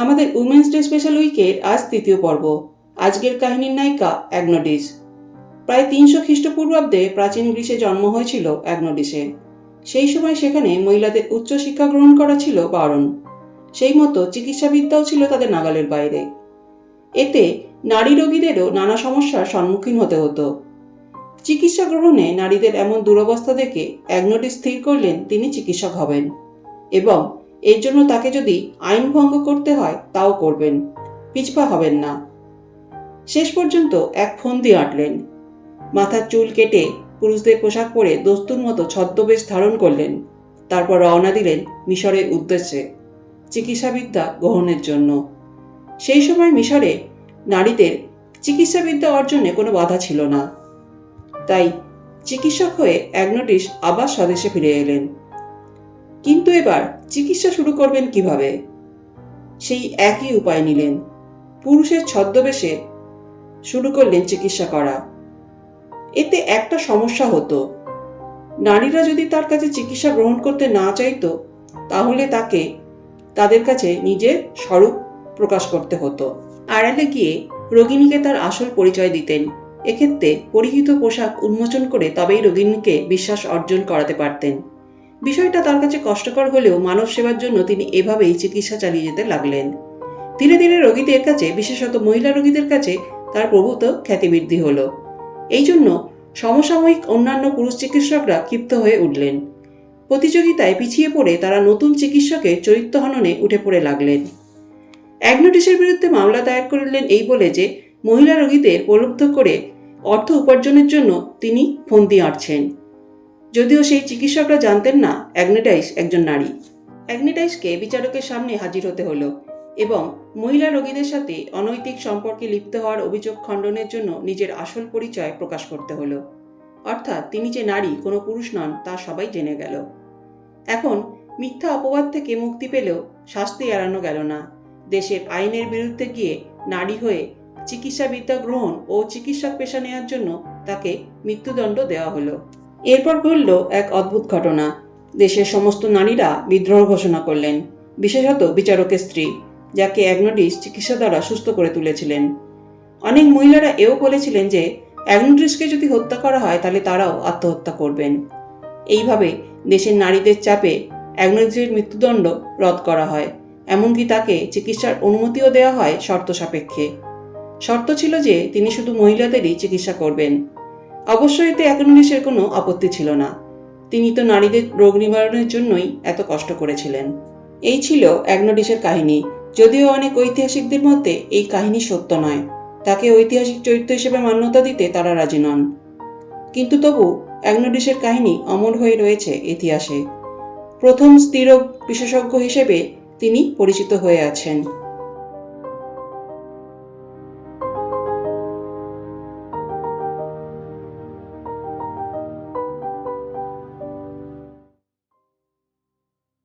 আমাদের women's day special উইকের আজ তৃতীয় পর্ব। আজকের কাহিনীর নায়িকা অ্যাগনোডিস। প্রায় তিনশো খ্রিস্টপূর্বাব্দে প্রাচীন গ্রীসে জন্ম হয়েছিল অ্যাগনোডিসের সেই সময় সেখানে মহিলাদের উচ্চ শিক্ষা গ্রহণ করা ছিল বারণ। সেই মতো চিকিৎসাবিদ্যাও ছিল তাদের নাগালের বাইরে। এতে নারী রোগীদেরও নানা সমস্যার সম্মুখীন হতে হতো। চিকিৎসা গ্রহণে নারীদের এমন দুরবস্থা দেখে অ্যাগনোডিস স্থির করলেন তিনি চিকিৎসক হবেন। এবং এর জন্য তাকে যদি আইন ভঙ্গ করতে হয়, তাও করবেন। পিছপা হবেন না। শেষ পর্যন্ত এক ফন্দি আঁটলেন। মাথার চুল কেটে পুরুষদের পোশাক পরে দস্তুর মতো ছদ্মবেশ ধারণ করলেন। তারপর রওনা দিলেন মিশরের উদ্দেশ্যে, চিকিৎসাবিদ্যা গ্রহণের জন্য। সেই সময় মিশরে নারীদের চিকিৎসাবিদ্যা অর্জনে কোনো বাধা ছিল না। তাই চিকিৎসক হয়ে অ্যাগনোটিস আবার স্বদেশে ফিরে এলেন। কিন্তু এবার চিকিৎসা শুরু করবেন কীভাবে? সেই একই উপায় নিলেন। পুরুষের ছদ্মবেশে শুরু করলেন চিকিৎসা করা। এতে একটা সমস্যা হতো। নারীরা যদি তার কাছে চিকিৎসা গ্রহণ করতে না চাইতো, তাহলে তাকে তাদের কাছে নিজের স্বরূপ প্রকাশ করতে হতো। আড়ালে গিয়ে রোগিণীকে তার আসল পরিচয় দিতেন। এক্ষেত্রে পরিহিত পোশাক উন্মোচন করে তবেই রোগিণীকে বিশ্বাস অর্জন করাতে পারতেন। বিষয়টা তার কাছে কষ্টকর হলেও মানব সেবার জন্য তিনি এভাবেই চিকিৎসা চালিয়ে যেতে লাগলেন। ধীরে ধীরে রোগীদের কাছে, বিশেষত মহিলা রোগীদের কাছে, তার প্রভূত খ্যাতিবৃদ্ধি হল। এই জন্য সমসাময়িক অন্যান্য পুরুষ চিকিৎসকরা ক্ষিপ্ত হয়ে উঠলেন। প্রতিযোগিতায় পিছিয়ে পড়ে তারা নতুন চিকিৎসকের চরিত্র হননে উঠে পড়ে লাগলেন। অ্যাগনোটিসের বিরুদ্ধে মামলা দায়ের করলেন এই বলে যে, মহিলা রোগীদের প্রলুব্ধ করে অর্থ উপার্জনের জন্য তিনি ফন্দি আঁটছেন। যদিও সেই চিকিৎসকরা জানতেন না অ্যাগনেটাইস একজন নারী। অ্যাগনেটাইসকে বিচারকের সামনে হাজির হতে হলো এবং মহিলা রোগীদের সাথে অনৈতিক সম্পর্কে লিপ্ত হওয়ার অভিযোগ খণ্ডনের জন্য নিজের আসল পরিচয় প্রকাশ করতে হলো। অর্থাৎ তিনি যে নারী, কোনো পুরুষ নন, তা সবাই জেনে গেল। এখন মিথ্যা অপবাদ থেকে মুক্তি পেলেও শাস্তি এড়ানো গেল না। দেশের আইনের বিরুদ্ধে গিয়ে নারী হয়ে চিকিৎসাবিদ্যা গ্রহণ ও চিকিৎসক পেশা নেওয়ার জন্য তাকে মৃত্যুদণ্ড দেওয়া হলো। এরপর ঘটল এক অদ্ভুত ঘটনা। দেশের সমস্ত নারীরা বিদ্রোহ ঘোষণা করলেন। বিশেষত বিচারকের স্ত্রী, যাকে অ্যাগনোডিস চিকিৎসা দ্বারা সুস্থ করে তুলেছিলেন। অনেক মহিলারা এও বলেছিলেন যে অ্যাগনোডিসকে যদি হত্যা করা হয়, তাহলে তারাও আত্মহত্যা করবেন। এইভাবে দেশের নারীদের চাপে অ্যাগনোডিসের মৃত্যুদণ্ড রদ করা হয়। এমনকি তাকে চিকিৎসার অনুমতিও দেওয়া হয় শর্ত সাপেক্ষে। শর্ত ছিল যে, তিনি শুধু মহিলাদেরই চিকিৎসা করবেন। অবশ্য এতে অ্যাগনোডিসের কোনো আপত্তি ছিল না। তিনি তো নারীদের রোগ নিবারণের জন্যই এত কষ্ট করেছিলেন। এই ছিল অ্যাগনোডিসের কাহিনী। যদিও অনেক ঐতিহাসিকদের মধ্যে এই কাহিনী সত্য নয়। তাকে ঐতিহাসিক চরিত্র হিসেবে মান্যতা দিতে তারা রাজি নন। কিন্তু তবু অ্যাগনোডিসের কাহিনী অমর হয়ে রয়েছে ইতিহাসে। প্রথম স্ত্রীরোগ বিশেষজ্ঞ হিসেবে তিনি পরিচিত হয়ে আছেন।